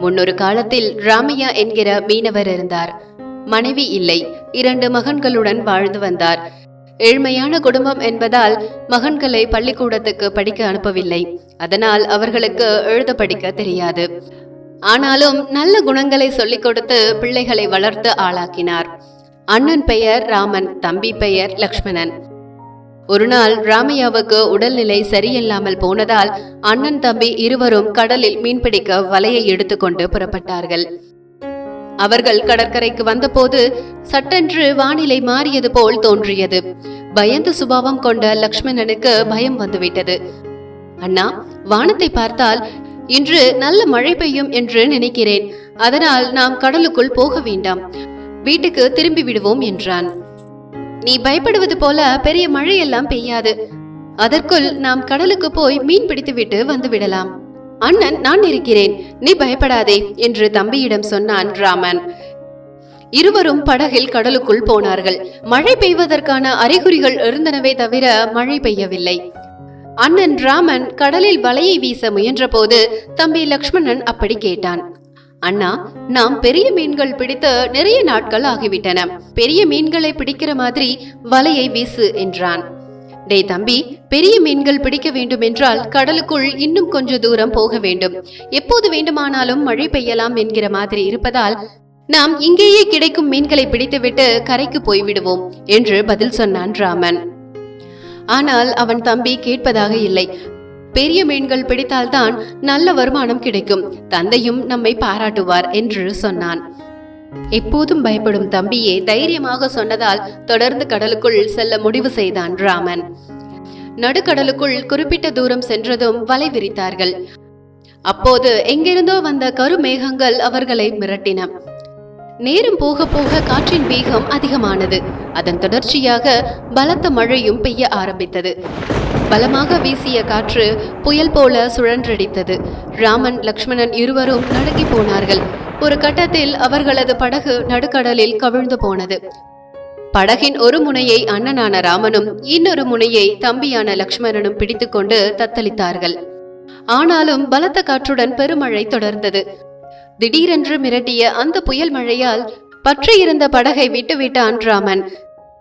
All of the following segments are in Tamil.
முன்னொரு காலத்தில் ராமையா என்கிற மீனவர் இருந்தார். மனைவி இல்லை இரண்டு மகன்களுடன் வாழ்ந்து வந்தார். ஏழ்மையான குடும்பம் என்பதால் மகன்களை பள்ளிக்கூடத்துக்கு படிக்க அனுப்பவில்லை. அதனால் அவர்களுக்கு எழுத படிக்க தெரியாது. ஆனாலும் நல்ல குணங்களை சொல்லிக் கொடுத்து பிள்ளைகளை வளர்த்து ஆளாக்கினார். அண்ணன் பெயர் ராமன் தம்பி பெயர் லக்ஷ்மணன். ஒரு நாள் ராமையாவுக்கு உடல்நிலை சரியில்லாமல் போனதால் அண்ணன் தம்பி இருவரும் கடலில் மீன்பிடிக்க வலையை எடுத்துக்கொண்டு புறப்பட்டார்கள். அவர்கள் கடற்கரைக்கு வந்தபோது சட்டென்று வானிலை மாறியது போல் தோன்றியது. பயந்த சுபாவம் கொண்ட லக்ஷ்மணனுக்கு பயம் வந்துவிட்டது. அண்ணா வானத்தை பார்த்தால் இன்று நல்ல மழை பெய்யும் என்று நினைக்கிறேன். அதனால் நாம் கடலுக்குள் போக வேண்டாம். வீட்டுக்கு திரும்பி விடுவோம் என்றான். நீ பயப்படுவது போல பெரிய மழையெல்லாம் பெய்யாது. அதற்குள் நாம் கடலுக்கு போய் மீன் பிடித்துவிட்டு வந்து விடலாம். அண்ணன் நான் இருக்கிறேன். நீ பயப்படாதே என்று தம்பியிடம் சொன்னான் ராமன். இருவரும் படகில் கடலுக்குள் போனார்கள். மழை பெய்வதற்கான அறிகுறிகள் இருந்தனவே தவிர மழை பெய்யவில்லை. அண்ணன் ராமன் கடலில் வலையை வீச முயன்றபோது தம்பி லக்ஷ்மணன் அப்படி கேட்டான். அண்ணா நாம் பெரிய மீன்கள் பிடித்து நிறைய நாட்கள் ஆகிவிட்டன. பெரிய மீன்களை பிடிக்கிற மாதிரி வலையை வீசு என்றான். டேய் தம்பி பெரிய மீன்கள் பிடிக்க வேண்டும் என்றால் கடலுக்குள் இன்னும் கொஞ்ச தூரம் போக வேண்டும். எப்போது வேண்டுமானாலும் மழை பெய்யலாம் என்கிற மாதிரி இருப்பதால் நாம் இங்கேயே கிடைக்கும் மீன்களை பிடித்துவிட்டு கரைக்கு போய்விடுவோம் என்று பதில் சொன்னான் ராமன். ஆனால் அவன் தம்பி கேட்பதாக இல்லை. பெரிய மீன்கள் பிடித்தால்தான் நல்ல வருமானம் கிடைக்கும். தந்தையும் நம்மை பாராட்டுவார் என்று சொன்னான். எப்போதும் பயப்படும் தம்பியே தைரியமாக சொன்னதால் தொடர்ந்து கடலுக்குள் செல்ல முடிவு செய்தான் ராமன். நடுக்கடலுக்குள் குறிப்பிட்ட தூரம் சென்றதும் வலை விரித்தார்கள். அப்போது எங்கிருந்தோ வந்த கருமேகங்கள் அவர்களை மிரட்டின. நேரம் போக போக காற்றின் வேகம் அதிகமானது. அதன் தொடர்ச்சியாக பலத்த மழையும் பெய்ய ஆரம்பித்தது. பலமாக வீசிய காற்று புயல் போல சுழன்றடித்தது. ராமன் லக்ஷ்மணன் இருவரும் நடுங்கி போனார்கள். ஒரு கட்டத்தில் அவர்களது படகு நடுக்கடலில் கவிழ்ந்து போனது. படகின் ஒரு முனையை அண்ணனான ராமனும் இன்னொரு முனையை தம்பியான லக்ஷ்மணனும் பிடித்துக்கொண்டு தத்தளித்தார்கள். ஆனாலும் பலத்த காற்றுடன் பெருமழை தொடர்ந்தது. திடீரென்று மிரட்டிய அந்த புயல் மழையால் பற்றியிருந்த படகை விட்டுவிட்டான் ராமன்.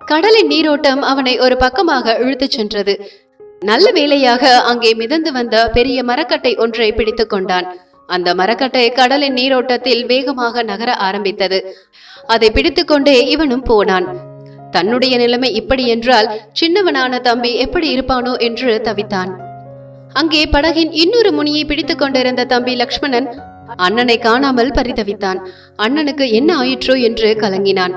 கடலின் நீரோட்டம் அவனை ஒரு பக்கமாக இழுத்துச் சென்றது. நல்ல வேளையாக அங்கே மிதந்து வந்த பெரிய மரக்கட்டை ஒன்றை பிடித்துக் கொண்டான். அந்த மரக்கட்டை கடலின் நீரோட்டத்தில் வேகமாக நகர ஆரம்பித்தது. அதை பிடித்துக்கொண்டே இவனும் போனான். தன்னுடைய நிலைமை இப்படி என்றால் சின்னவனான தம்பி எப்படி இருப்பானோ என்று தவித்தான். அங்கே படகின் இன்னொரு முனியை பிடித்துக் கொண்டிருந்த தம்பி லக்ஷ்மணன் அண்ணனை காணாமல் பரிதவித்தான். அண்ணனுக்கு என்ன ஆயிற்றோ என்று கலங்கினான்.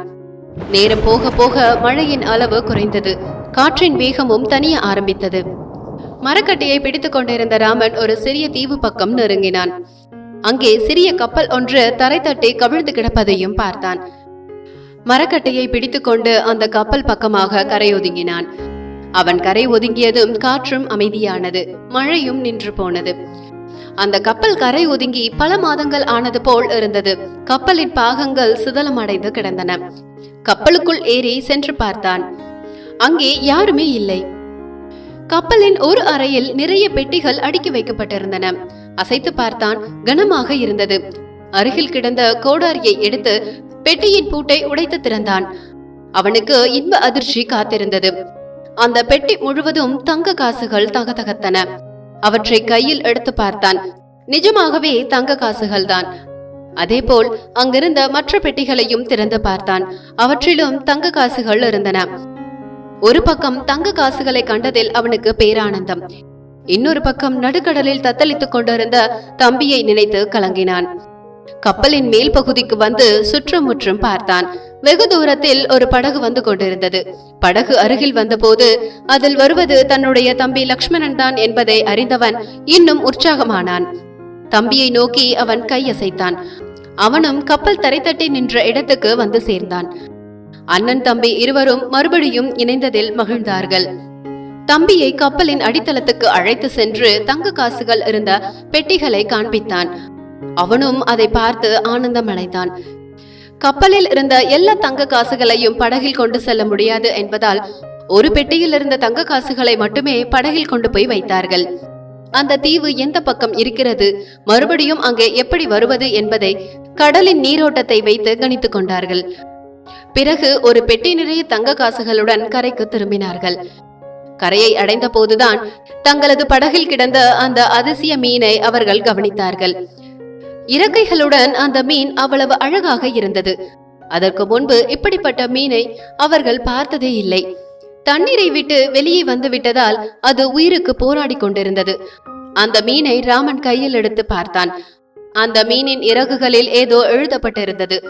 நேரம் போக போக மழையின் அளவு குறைந்தது. காற்றின் வேகமும் தனிய ஆரம்பித்தது. மரக்கட்டையை பிடித்துக் கொண்டிருந்த ராமன் ஒரு சிறிய தீவு பக்கம் நெருங்கினான். அங்கே சிறிய கப்பல் ஒன்று தரை தட்டி கவிழ்ந்து கிடப்பதையும் பார்த்தான். மரக்கட்டையை பிடித்துக்கொண்டு அந்த கப்பல் பக்கமாக கரை ஒதுங்கினான். அவன் கரை ஒதுங்கியதும் காற்றும் அமைதியானது. மழையும் நின்று போனது. அந்த கப்பல் கரை ஒதுங்கி பல மாதங்கள் ஆனது போல் இருந்தது. கப்பலின் பாகங்கள் சிதலமடைந்து கிடந்தன. கப்பலுக்குள் ஏறி சென்று பார்த்தான். அங்கே யாருமே இல்லை. கப்பலின் ஒரு அறையில் நிறைய பெட்டிகள் அடுக்கி வைக்கப்பட்டிருந்தன. அசைத்து பார்த்தான் கனமாக இருந்தது. அருகில் கிடந்த கோடாரியை எடுத்து பெட்டியின் பூட்டை உடைத்து திறந்தான். அவனுக்கு இன்ப அதிர்ச்சி காத்திருந்தது. அந்த பெட்டி முழுவதும் தங்க காசுகள் தகதகத்தன. அவற்றை கையில் எடுத்து பார்த்தான். நிஜமாகவே தங்க காசுகள் தான் அதேபோல் அங்கிருந்த மற்ற பெட்டிகளையும் திறந்து பார்த்தான். அவற்றிலும் தங்க காசுகள் இருந்தன. ஒரு பக்கம் தங்க காசுகளை கண்டதில் அவனுக்கு பேரானந்தம். இன்னொரு பக்கம் நடுக்கடலில் தத்தளித்துக் கொண்டிருந்த தம்பியை நினைத்து கலங்கினான். கப்பலின் மேல் பகுதிக்கு வந்து சுற்றுமுற்றும் பார்த்தான். வெகு தூரத்தில் ஒரு படகு வந்து கொண்டிருந்தது. படகு அருகில் வந்தபோது அதில் வருவது தன்னுடைய தம்பி லக்ஷ்மணன் தான் என்பதை அறிந்தவன் இன்னும் உற்சாகமானான். தம்பியை நோக்கி அவன் கையசைத்தான் அவனும் கப்பல் தரைத்தட்டி நின்ற இடத்துக்கு வந்து சேர்ந்தான். அண்ணன் தம்பி இருவரும் மறுபடியும் இணைந்ததில் மகிழ்ந்தார்கள். தம்பியை கப்பலின் அடித்தளத்துக்கு அழைத்து சென்று தங்க காசுகள் இருந்த பெட்டிகளை காண்பித்தான். அவனும் அதை பார்த்து ஆனந்தம் அடைந்தான் கப்பலில் இருந்த எல்லா தங்க காசுகளையும் படகில் கொண்டு செல்ல முடியாது என்பதால் ஒரு பெட்டியில் இருந்த தங்க காசுகளை மட்டுமே படகில் கொண்டு போய் வைத்தார்கள். அந்த தீவு எந்த பக்கம் இருக்கிறது? மறுபடியும் அங்கே எப்படி வருவது என்பதை கடலின் நீரோட்டத்தை வைத்து கணித்துக் கொண்டார்கள். பிறகு ஒரு பெட்டி நிறைய தங்க காசுகளுடன் கரைக்கு திரும்பினார்கள். கரையை அடைந்த போதுதான் தங்களது படகில் கிடந்த அந்த அதிசய மீனை அவர்கள் கவனித்தார்கள். இறக்கைகளுடன் அந்த மீன் அவ்வளவு அழகாக இருந்தது. அதற்கு முன்பு இப்படிப்பட்ட மீனை அவர்கள் பார்த்ததே இல்லை. தண்ணீரை விட்டு வெளியே வந்து விட்டதால் அது உயிருக்கு போராடி கொண்டிருந்தது. அந்த மீனை ராமன் கையில் எடுத்து பார்த்தான். அந்த மீனின் இறகுகளில் ஏதோ எழுதப்பட்டிருந்தது.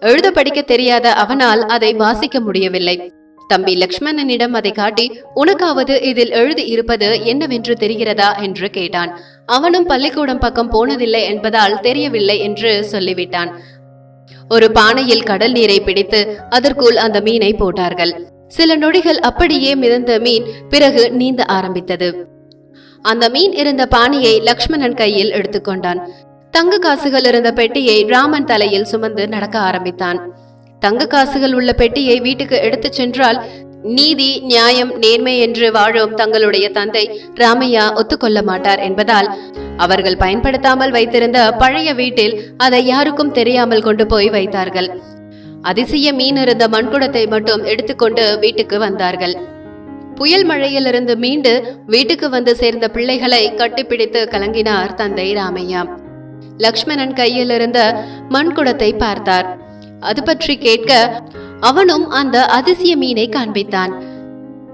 எழுத படிக்க தெரியாத அவனால் அதை வாசிக்க முடியவில்லை. தம்பி லக்ஷ்மணனிடம் அதை காட்டி உனக்காவது இதில் எழுதி இருப்பது என்னவென்று தெரிகிறதா? என்று கேட்டான். அவனும் பள்ளிக்கூடம் பக்கம் போனதில்லை என்பதால் தெரியவில்லை என்று சொல்லிவிட்டான். ஒரு பானையில் கடல் நீரை பிடித்து அதற்குள் அந்த மீனை போட்டார்கள். சில நொடிகள் அப்படியே மிதந்த மீன் பிறகு நீந்த ஆரம்பித்தது. அந்த மீன் இருந்த பானையை லக்ஷ்மணன் கையில் எடுத்துக்கொண்டான். தங்க காசுகள் இருந்த பெட்டியை ராமன் தலையில் சுமந்து நடக்க ஆரம்பித்தான். தங்க காசுகள் உள்ள பெட்டியை வீட்டுக்கு எடுத்துச் சென்றால் நீதி நியாயம் நேர்மை என்று வாழும் தங்களுடைய தந்தை ராமையா ஒத்துக்கொள்ள மாட்டார் என்பதால் அவர்கள் பயன்படுத்தாமல் வைத்திருந்த பழைய வீட்டில் அதை யாருக்கும் தெரியாமல் கொண்டு போய் வைத்தார்கள். அதிசய மீன் இருந்த மண்குடத்தை மட்டும் எடுத்துக்கொண்டு வீட்டுக்கு வந்தார்கள். புயல் மழையிலிருந்து மீண்டு வீட்டுக்கு வந்து சேர்ந்த பிள்ளைகளை கட்டிப்பிடித்து கலங்கினார் தந்தை ராமையா. லக்ஷ்மணன் கையில் இருந்த மண்குடத்தை பார்த்தார். அது பற்றி கேட்க அவனும் அந்த அதிசய மீனை காண்பித்தான்.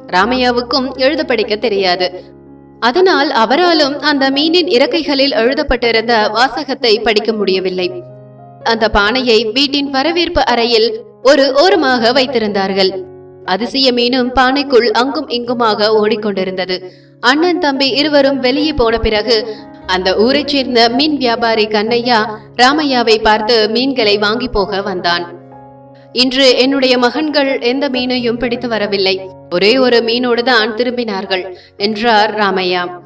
ராமையாவுக்கும் எழுத படிக்க தெரியாது. அதனால் அவராலும் அந்த மீனின் இறக்கைகளில் எழுதப்பட்டிருந்த வாசகத்தை படிக்க முடியவில்லை. அந்த பானையை வீட்டின் வரவேற்பு அறையில் ஒரு ஓரமாக வைத்திருந்தார்கள். அதிசய மீனும் பானைக்குள் அங்கும் இங்குமாக ஓடிக்கொண்டிருந்தது. அண்ணன் தம்பி இருவரும் வெளியே போன பிறகு அந்த ஊரைச் சேர்ந்த மீன் வியாபாரி கண்ணையா ராமையாவை பார்த்து மீன்களை வாங்கி போக வந்தான். இன்று என்னுடைய மகன்கள் எந்த மீனையும் பிடித்து வரவில்லை. ஒரே ஒரு மீனோடு தான் திரும்பினார்கள் என்றார் ராமையா.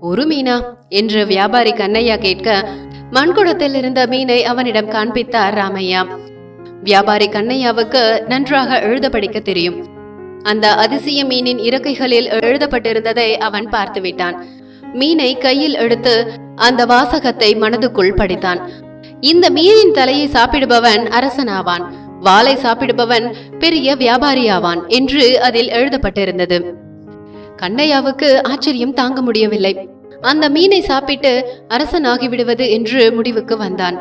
ஒரு மீனா? என்று வியாபாரி கண்ணையா கேட்க மண்குடத்தில் இருந்த மீனை அவனிடம் காண்பித்தார் ராமையா. வியாபாரி கண்ணையாவுக்கு நன்றாக எழுத படிக்க தெரியும். அந்த அதிசய மீனின் இறக்கைகளில் எழுதப்பட்டிருந்ததை அவன் பார்த்து விட்டான் மீனை கையில் எடுத்து அந்த வாசகத்தை மனதுக்குள் படித்தான். இந்த மீனின் தலையை சாப்பிடுபவன் அரசனாவான். வாளை சாப்பிடுபவன் பெரிய வியாபாரியாவான் என்று அதில் எழுதப்பட்டிருந்தது. கண்ணையாவுக்கு ஆச்சரியம் தாங்க முடியவில்லை. அந்த மீனை சாப்பிட்டு அரசனாகி விடுவது என்று முடிவுக்கு வந்தான்.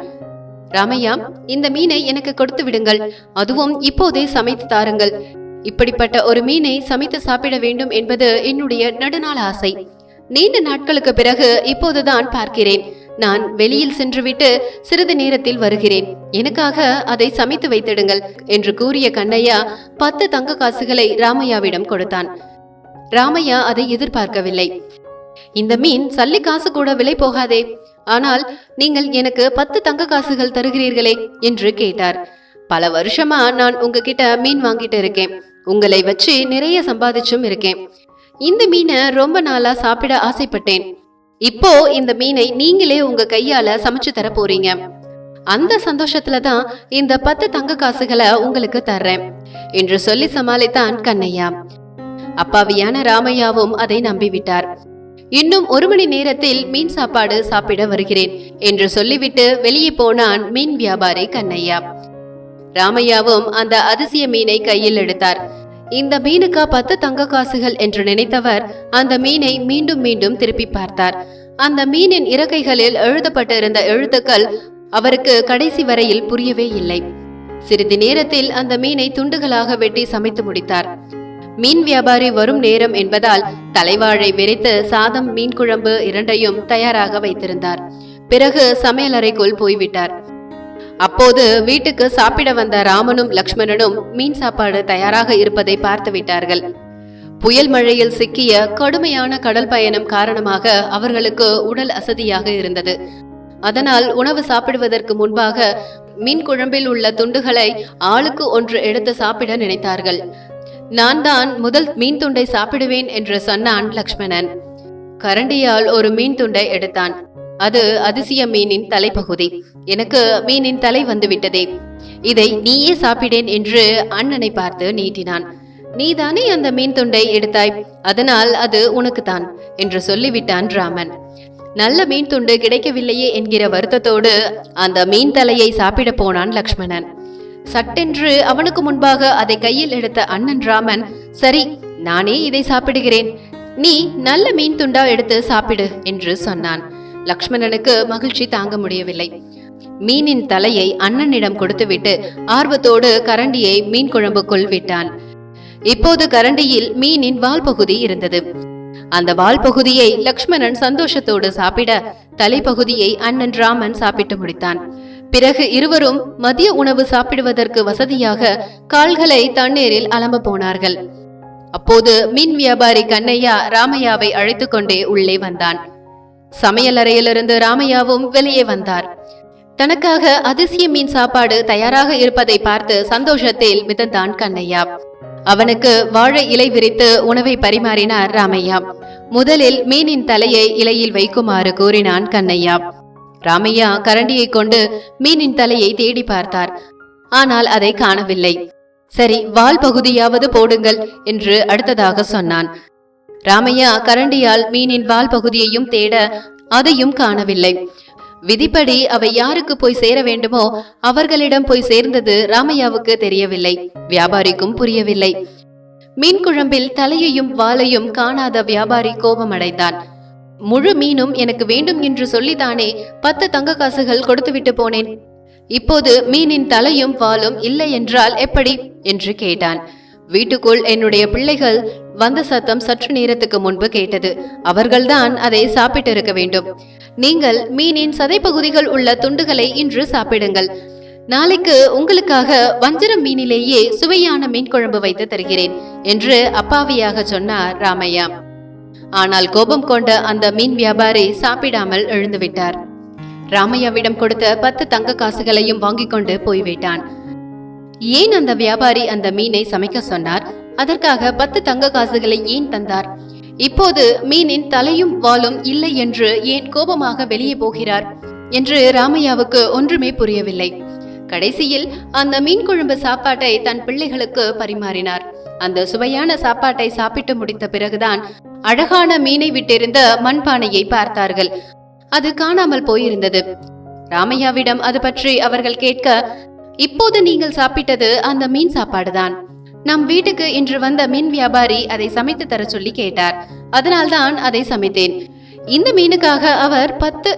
ராமையா இந்த மீனை எனக்கு கொடுத்து விடுங்கள். அதுவும் இப்போதே சமைத்து தாருங்கள். இப்படிப்பட்ட ஒரு மீனை சமைத்து சாப்பிட வேண்டும் என்பது என்னுடைய நெடுநாள் ஆசை. நீண்ட நாட்களுக்கு பிறகு இப்போதுதான் பார்க்கிறேன். நான் வெளியில் சென்றுவிட்டு சிறிது நேரத்தில் வருகிறேன். எனக்காக அதை சமைத்து வைத்திடுங்கள் என்று கூறிய கண்ணையா பத்து தங்க காசுகளை ராமையாவிடம் கொடுத்தான். ராமையா அதை எதிர்பார்க்கவில்லை. இந்த மீன் சல்லி காசு கூட விலை போகாதே. ஆனால் நீங்கள் எனக்கு பத்து தங்க காசுகள் தருகிறீர்களே என்று கேட்டார். பல வருஷமா நான் உங்ககிட்ட மீன் வாங்கிட்டு இருக்கேன். உங்களை வச்சு நிறைய சம்பாதிச்சும் இருக்கேன். இந்த மீனை ரொம்ப நாளா சாப்பிட ஆசைப்பட்டேன். இப்போ இந்த மீனை நீங்களே உங்க கையால சமைச்சு தர போறீங்க. அந்த சந்தோஷத்துல தான் இந்த பத்து தங்க காசுகளை உங்களுக்கு தர்றேன் என்று சொல்லி சமாளித்தான் கண்ணையா. அப்பாவியான ராமையாவும் அதை நம்பிவிட்டார். இன்னும் ஒரு மணி நேரத்தில் மீன் சாப்பாடு சாப்பிட வருகிறேன் என்று சொல்லிவிட்டு வெளியே போனான் மீன் வியாபாரி கண்ணையா. ராமையாவும் அந்த அதிசய மீனை கையில் எடுத்தார். இந்த மீனுக்கா பத்து தங்க காசுகள் என்று நினைத்தவர் அந்த மீனை மீண்டும் மீண்டும் திருப்பி பார்த்தார். அந்த மீனின் இறக்கைகளில் எழுதப்பட்டிருந்த எழுத்துக்கள் அவருக்கு கடைசி வரையில் புரியவே இல்லை. சிறிது நேரத்தில் அந்த மீனை துண்டுகளாக வெட்டி சமைத்து முடித்தார். மீன் வியாபாரி வரும் நேரம் என்பதால் தலைவாழை விரித்து சாதம் மீன் குழம்பு இரண்டையும் தயாராக வைத்திருந்தார். பிறகு சமையலறைக்குள் போய்விட்டார். அப்போது வீட்டுக்கு சாப்பிட வந்த ராமனும் லக்ஷ்மணனும் மீன் சாப்பாடு தயாராக இருப்பதை பார்த்து விட்டார்கள். புயல் மழையில் சிக்கிய கடுமையான கடல் பயணம் காரணமாக அவர்களுக்கு உடல் அசதியாக இருந்தது. அதனால் உணவு சாப்பிடுவதற்கு முன்பாக மீன் குழம்பில் உள்ள துண்டுகளை ஆளுக்கு ஒன்று எடுத்து சாப்பிட நினைத்தார்கள். நான் தான் முதல் மீன் துண்டை சாப்பிடுவேன் என்று சொன்னான் லக்ஷ்மணன். கரண்டியால் ஒரு மீன் துண்டை எடுத்தான். அது அதிசய மீனின் தலைப்பகுதி. எனக்கு மீனின் தலை வந்துவிட்டதே. இதை நீயே சாப்பிடேன் என்று அண்ணனை பார்த்து நீட்டினான். நீதானே அந்த மீன் துண்டை எடுத்தாய்? அதனால் அது உனக்குத்தான் என்று சொல்லிவிட்டான் ராமன். நல்ல மீன் துண்டு கிடைக்கவில்லையே என்கிற வருத்தத்தோடு அந்த மீன் தலையை சாப்பிட போனான் லக்ஷ்மணன். சட்டென்று அவனுக்கு முன்பாக அதை கையில் எடுத்த அண்ணன் ராமன் சரி நானே இதை சாப்பிடுகிறேன். நீ நல்ல மீன் துண்டா எடுத்து சாப்பிடு என்று சொன்னான். லக்ஷ்மணனுக்கு மகிழ்ச்சி தாங்க முடியவில்லை. மீனின் தலையை அண்ணனிடம் கொடுத்துவிட்டு ஆர்வத்தோடு கரண்டியை மீன் குழம்புக்குள் விட்டான். இப்போது கரண்டியில் மீனின் வால் பகுதி இருந்தது. அந்த வால் பகுதியை லக்ஷ்மணன் சந்தோஷத்தோடு சாப்பிட தலைப்பகுதியை அண்ணன் ராமன் சாப்பிட்டு முடித்தான். பிறகு இருவரும் மதிய உணவு சாப்பிடுவதற்கு வசதியாக கால்களை தண்ணீரில் அலம்ப போனார்கள். அப்போது மீன் வியாபாரி கண்ணையா ராமையாவை அழைத்துக்கொண்டே உள்ளே வந்தான். சமையல் அறையிலிருந்து ராமையாவும் வெளியே வந்தார். தனக்காக அதிசய மீன் சாப்பாடு தயாராக இருப்பதை பார்த்து சந்தோஷத்தில் மிதந்தான் கண்ணையா. அவனுக்கு வாழை இலை விரித்து உணவை பரிமாறினார் ராமையா. முதலில் மீனின் தலையை இலையில் வைக்குமாறு கூறினான் கண்ணையா. ராமையா கரண்டியை கொண்டு மீனின் தலையை தேடி பார்த்தார். ஆனால் அதை காணவில்லை. சரி வால் பகுதியாவது போடுங்கள் என்று அடுத்ததாக சொன்னான். ராமையா கரண்டியால் மீனின் வால் பகுதியையும் தேட அதையும் காணவில்லை. விதிப்படி அவை யாருக்கு போய் சேர வேண்டுமோ அவர்களிடம் போய் சேர்ந்தது ராமையாவுக்கு தெரியவில்லை. வியாபாரிக்கும் புரியவில்லை. மீன் குழம்பில் தலையையும் வாலையும் காணாத வியாபாரி கோபமடைந்தான். முழு மீனும் எனக்கு வேண்டும் என்று சொல்லித்தானே பத்து தங்க காசுகள் கொடுத்துவிட்டு போனேன். இப்போது மீனின் தலையும் வாலும் இல்லை என்றால் எப்படி? என்று கேட்டான். வீட்டுக்குள் என்னுடைய பிள்ளைகள் வந்த சத்தம் சற்று நேரத்துக்கு முன்பு கேட்டது. அவர்கள்தான் அதை சாப்பிட்டு இருக்க வேண்டும். நீங்கள் மீனின் சதைப்பகுதிகள் உள்ள துண்டுகளை இன்று சாப்பிடுங்கள். நாளைக்கு உங்களுக்காக வஞ்சரம் மீனிலேயே சுவையான மீன் குழம்பு வைத்து தருகிறேன் என்று அப்பாவியாக சொன்னார் ராமையா. ஆனால் கோபம் கொண்ட அந்த மீன் வியாபாரி சாப்பிடாமல் எழுந்துவிட்டார். ராமையாவிடம் கொடுத்த பத்து தங்க காசுகளையும் வாங்கிக் கொண்டு போய்விட்டான். ஏன் அந்த வியாபாரி அந்த மீனை சமைக்க சொன்னார்? அதற்காக பத்து தங்க காசுகளை ஏன் தந்தார்? இப்போது மீனின் தலையும் வாலும் இல்லை என்று ஏன் கோபமாக வெளியே போகிறார்? என்று ராமையாவுக்கு ஒன்றுமே புரியவில்லை. கடைசியில் அந்த மீன் குழம்பு சாப்பாட்டை தன் பிள்ளைகளுக்கு பரிமாறினார். அந்த சுவையான சாப்பாட்டை சாப்பிட்டு முடித்த பிறகுதான் அழகான மீனை விட்டிருந்த மண்பானையை பார்த்தார்கள். அது காணாமல் போயிருந்தது. ராமையாவிடம் அது பற்றி அவர்கள் கேட்க இப்போது நீங்கள் சாப்பிட்டது அந்த மீன் சாப்பாடு தான் நம் வீட்டுக்கு இன்று வந்த மீன் வியாபாரி அதை சமைத்து தர சொல்லி கேட்டார். அதனால்தான் அதை சமைத்தேன். இந்த மீனுக்காக அவர் பத்து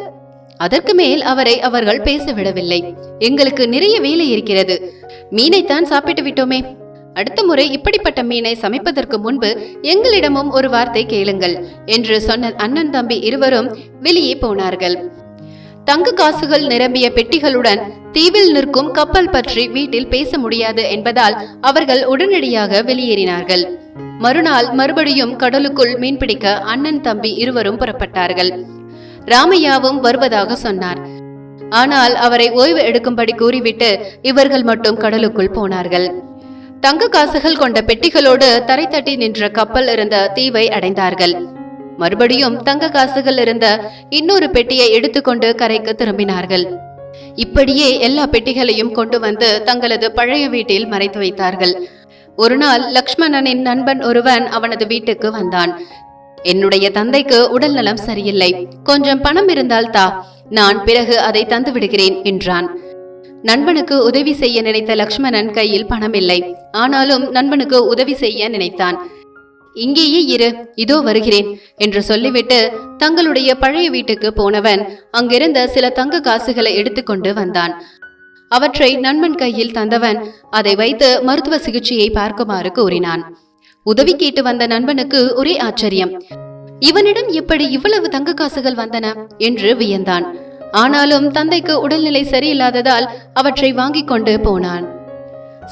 அதற்கு மேல் அவரை அவர்கள் பேச விடவில்லை எங்களுக்கு நிறைய வேலை இருக்கிறது. மீனைத்தான் சாப்பிட்டு விட்டோமே. அடுத்த முறை இப்படிப்பட்ட மீனை சமைப்பதற்கு முன்பு எங்களிடமும் ஒரு வார்த்தை கேளுங்கள் என்று சொன்ன அண்ணன் தம்பி இருவரும் வெளியே போனார்கள். தங்க காசுகள் நிரம்பிய பெட்டிகளுடன் தீவில் நிற்கும் கப்பல் பற்றி வீட்டில் பேச முடியாது என்பதால் அவர்கள் உடனடியாக வெளியேறினார்கள். மறுநாள் மறுபடியும் கடலுக்குள் மீன்பிடிக்க அண்ணன் தம்பி இருவரும் புறப்பட்டார்கள். ராமையாவும் வருவதாக சொன்னார். ஆனால் அவரை ஓய்வு எடுக்கும்படி கூறிவிட்டு இவர்கள் மட்டும் கடலுக்குள் போனார்கள். தங்க காசுகள் கொண்ட பெட்டிகளோடு தரை தட்டி நின்ற கப்பல் இருந்த தீவை அடைந்தார்கள். மறுபடியும் தங்க காசுகள் இருந்த இன்னொரு பெட்டியை எடுத்துக்கொண்டு கரைக்கு திரும்பினார்கள். இப்படியே எல்லா பெட்டிகளையும் கொண்டு வந்து தங்களது பழைய வீட்டில் மறைத்து வைத்தார்கள். ஒரு நாள் லக்ஷ்மணனின் நண்பன் ஒருவன் அவனது வீட்டுக்கு வந்தான். என்னுடைய தந்தைக்கு உடல் நலம் சரியில்லை. கொஞ்சம் பணம் இருந்தால் தா. நான் பிறகு அதை தந்து விடுகிறேன் என்றான். நண்பனுக்கு உதவி செய்ய நினைத்த லக்ஷ்மணன் கையில் பணம் இல்லை. ஆனாலும் நண்பனுக்கு உதவி செய்ய நினைத்தான். இங்கேயே இரு இதோ வருகிறேன் என்று சொல்லிவிட்டு தங்களுடைய பழைய வீட்டுக்கு போனவன் அங்கிருந்த சில தங்க காசுகளை எடுத்துக்கொண்டு வந்தான். அவற்றை நண்பன் கையில் தந்தவன் அதை வைத்து மருத்துவ சிகிச்சையை பார்க்குமாறு கூறினான். உதவி கேட்டு வந்த நண்பனுக்கு ஒரே ஆச்சரியம். இவனிடம் எப்படி இவ்வளவு தங்க காசுகள் வந்தன? என்று வியந்தான். ஆனாலும் தந்தைக்கு உடல்நிலை சரியில்லாததால் அவற்றை வாங்கிக் கொண்டு போனான்.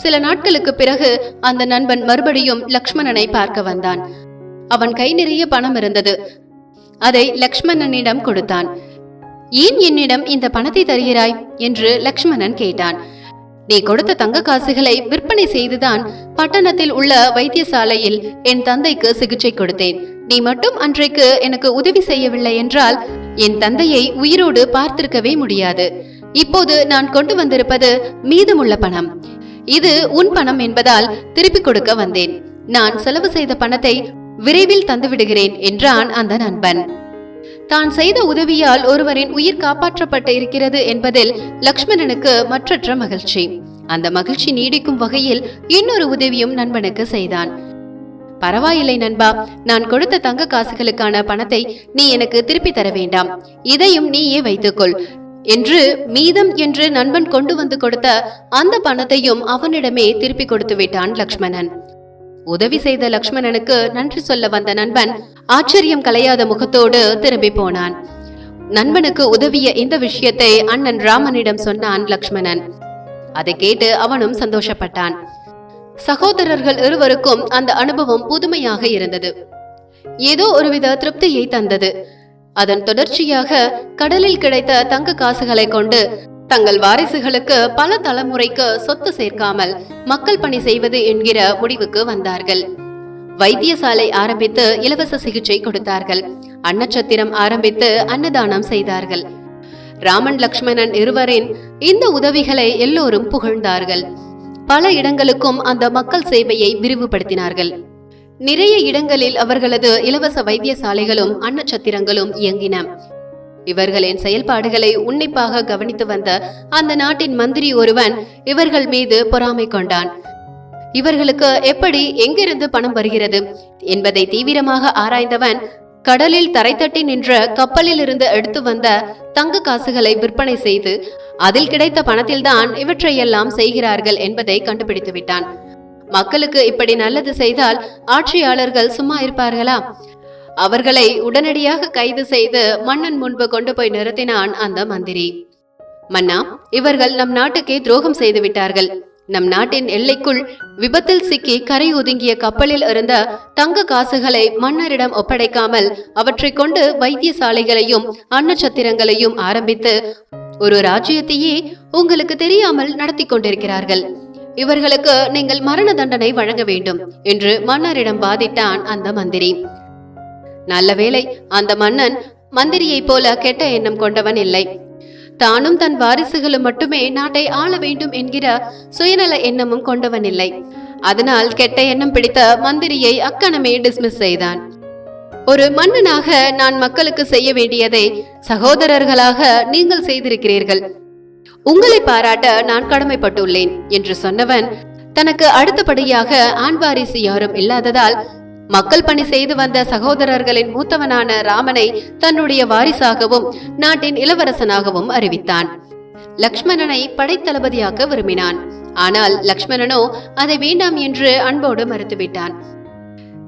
சில நாட்களுக்கு பிறகு அந்த நண்பன் மறுபடியும் லக்ஷ்மணனை பார்க்க வந்தான். அவன் கை நிறைய பணம் இருந்தது. அதை லக்ஷ்மணனிடம் கொடுத்தான். ஏன் என்னிடம் இந்த பணத்தை தருகிறாய்? என்று லக்ஷ்மணன் கேட்டான். நீ கொடுத்த தங்க காசுகளை விற்பனை செய்துதான் பட்டணத்தில் உள்ள வைத்தியசாலையில் என் தந்தைக்கு சிகிச்சை கொடுத்தேன். நீ மட்டும் அன்றைக்கு எனக்கு உதவி செய்யவில்லை என்றால் என் தந்தையை உயிரோடு பார்த்திருக்கவே முடியாது. இப்போது நான் கொண்டு வந்திருப்பது மீதமுள்ள பணம். இது உன் பணம் என்பதால் திருப்பிக் கொடுக்க வந்தேன். நான் செலவு செய்த பணத்தை விரைவில் தந்துவிடுகிறேன் என்றான் அந்த நண்பன். தான் செய்த உதவியால் ஒருவரின் உயிர் காப்பாற்றப்பட்டு இருக்கிறது என்பதில் லக்ஷ்மணனுக்கு மற்றற்ற மகிழ்ச்சி. அந்த மகிழ்ச்சி நீடிக்கும் வகையில் இன்னொரு உதவியும் நண்பனுக்கு செய்தான். பரவாயில்லை நண்பா நான் கொடுத்த தங்க காசுகளுக்கான பணத்தை நீ எனக்கு திருப்பி தர வேண்டாம். இதையும் நீயே வைத்துக்கொள். என்று மீதம் என்று நண்பன் கொண்டு வந்து கொடுத்த அந்த பணத்தையும் அவனிடமே திருப்பி கொடுத்து விட்டான் லக்ஷ்மணன். உதவி செய்த லக்ஷ்மணனுக்கு நன்றி சொல்ல வந்த நண்பன் ஆச்சரியம் கலையாத முகத்தோடு திரும்பி போனான். நண்பனுக்கு உதவிய இந்த விஷயத்தை அண்ணன் ராமனிடம் சொன்னான் லக்ஷ்மணன். அதை கேட்டு அவனும் சந்தோஷப்பட்டான். சகோதரர்கள் இருவருக்கும் அந்த அனுபவம் புதுமையாக இருந்தது. ஏதோ ஒருவித திருப்தியை தந்தது. அதன் தொடர்ச்சியாக கடலில் கிடைத்த தங்க காசுகளை கொண்டு தங்கள் வாரிசுகளுக்கு பல தலைமுறைக்கு சொத்து சேர்க்காமல் மக்கள் பணி செய்வது என்கிற முடிவுக்கு வந்தார்கள். வைத்தியசாலை ஆரம்பித்து இலவச சிகிச்சை கொடுத்தார்கள். அன்னச்சத்திரம் ஆரம்பித்து அன்னதானம் செய்தார்கள். ராமன் லக்ஷ்மணன் இருவரின் இந்த உதவிகளை எல்லோரும் புகழ்ந்தார்கள். பல இடங்களுக்கும் அந்த மக்கள் சேவையை விரிவுபடுத்தினார்கள். நிறைய இடங்களில் அவர்களது இலவச வைத்தியசாலைகளும் அன்னச்சத்திரங்களும் இயங்கின. இவர்களின் செயல்பாடுகளை உன்னிப்பாக கவனித்து வந்த அந்த நாட்டின் மந்திரி ஒருவன் இவர்கள் மீது பொறாமை கொண்டான். இவர்களுக்கு எப்படி எங்கிருந்து பணம் வருகிறது? என்பதை தீவிரமாக ஆராய்ந்தவன் கடலில் தரைத்தட்டி நின்ற கப்பலில் இருந்து எடுத்து வந்த தங்க காசுகளை விற்பனை செய்து அதில் கிடைத்த பணத்தில்தான் இவற்றையெல்லாம் செய்கிறார்கள் என்பதை கண்டுபிடித்து விட்டான் மக்களுக்கு இப்படி நல்லது செய்தால் ஆட்சியாளர்கள் சும்மா இருப்பார்களா? அவர்களை உடனடியாக கைது செய்து மன்னன் முன்பு கொண்டு போய் நிறுத்தினான் அந்த மந்திரி. மன்னா இவர்கள் நம் நாட்டுக்கே துரோகம் செய்து விட்டார்கள். நம் நாட்டின் எல்லைக்குள் விபத்தில் சிக்கி கரை ஒதுங்கிய கப்பலில் இருந்த தங்க காசுகளை மன்னரிடம் ஒப்படைக்காமல் அவற்றை கொண்டு வைத்தியசாலைகளையும் அன்னச்சத்திரங்களையும் ஆரம்பித்து ஒரு ராஜ்யத்தையே உங்களுக்கு தெரியாமல் நடத்தி கொண்டிருக்கிறார்கள். இவர்களுக்கு நீங்கள் மரண தண்டனை வழங்க வேண்டும் என்று மன்னரிடம் வாதிட்டான் அந்த மந்திரி. நல்ல வேளை அந்த மன்னன் மந்திரியைப் போல கெட்ட எண்ணம் கொண்டவன் இல்லை. தானும் தன் வாரிசுகளும் மட்டுமே நாட்டை ஆள வேண்டும் என்கிற சுயநல எண்ணமும் கொண்டவன் இல்லை. அதனால் கெட்ட எண்ணம் பிடித்த மந்திரியை அக்கணமே டிஸ்மிஸ் செய்தான். ஒரு மன்னனாக நான் மக்களுக்கு செய்ய வேண்டியதை சகோதரர்களாக நீங்கள் செய்திருக்கிறீர்கள். உங்களை பாராட்ட நான் கடமைப்பட்டுள்ளேன் என்று சொன்னவன் தனக்கு அடுத்தபடியாக ஆண் வாரிசு யாரும் இல்லாததால் மக்கள் பணி செய்து வந்த சகோதரர்களின் மூத்தவனான ராமனை தன்னுடைய வாரிசாகவும் நாட்டின் இளவரசனாகவும் அறிவித்தான். லக்ஷ்மணனை படைத்தளபதியாக்க விரும்பினான். ஆனால் லக்ஷ்மணனோ அதை வேண்டாம் என்று அன்போடு மறுத்துவிட்டான்.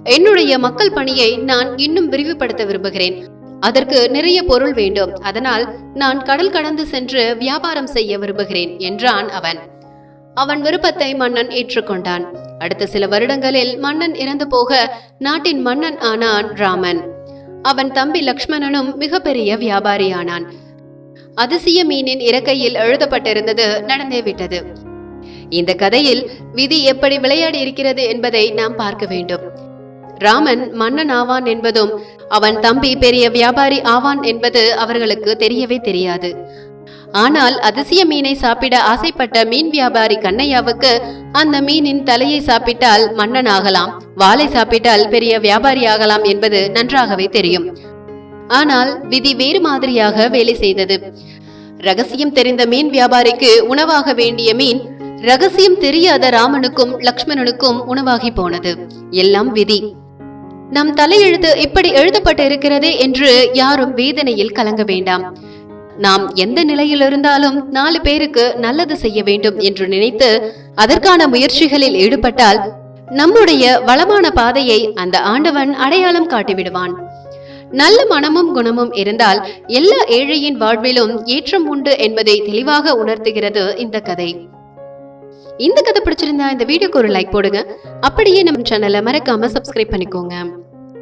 என்னுடைய மக்கள் பணியை நான் இன்னும் விரிவுபடுத்த விரும்புகிறேன். அதற்கு நிறைய பொருள் வேண்டும். அதனால் நான் கடல் கடந்து சென்று வியாபாரம் செய்ய விரும்புகிறேன் என்றான் அவன். அவன் விருப்பத்தை மன்னன் ஏற்றுக்கொண்டான். அடுத்த சில வருடங்களில் மன்னன் இறந்து போக நாட்டின் மன்னன் ஆனான் ராமன். அவன் தம்பி லக்ஷ்மணனும் மிகப்பெரிய வியாபாரியானான். அதிசய மீனின் இறக்கையில் எழுதப்பட்டிருந்தது நடந்தே விட்டது. இந்த கதையில் விதி எப்படி விளையாடி இருக்கிறது என்பதை நாம் பார்க்க வேண்டும். ராமன் மன்னன் ஆவான் என்பதும் அவன் தம்பி பெரிய வியாபாரி ஆவான் என்பது அவர்களுக்கு தெரியவே தெரியாது. ஆனால் அதிசய மீனை சாப்பிட ஆசைப்பட்ட மீன் வியாபாரி கண்ணையாவுக்கு அந்த மீனின் தலையை சாப்பிட்டால் மன்னன் ஆகலாம் வாளை சாப்பிட்டால் பெரிய வியாபாரி ஆகலாம் என்பது நன்றாகவே தெரியும். ஆனால் விதி வேறு மாதிரியாக வேலை செய்தது. ரகசியம் தெரிந்த மீன் வியாபாரிக்கு உணவாக வேண்டிய மீன் ரகசியம் தெரியாத ராமனுக்கும் லக்ஷ்மணனுக்கும் உணவாகி போனது. எல்லாம் விதி. நம் தலையெழுத்து இப்படி எழுதப்பட்டு இருக்கிறதே என்று யாரும் வேதனையில் கலங்க வேண்டாம். நாம் எந்த நிலையில் இருந்தாலும் நாலு பேருக்கு நல்லது செய்ய வேண்டும் என்று நினைத்து அதற்கான முயற்சிகளில் ஈடுபட்டால் நம்முடைய வளமான பாதையை அந்த ஆண்டவன் அடையாளம் காட்டிவிடுவான். நல்ல மனமும் குணமும் இருந்தால் எல்லா ஏழையின் வாழ்விலும் ஏற்றம் உண்டு என்பதை தெளிவாக உணர்த்துகிறது இந்த கதை. இந்த கதை பிடிச்சிருந்தா இந்த வீடியோக்கு ஒரு லைக் போடுங்க. அப்படியே நம்ம சேனலை மறக்காம சப்ஸ்கிரைப் பண்ணிக்கோங்க.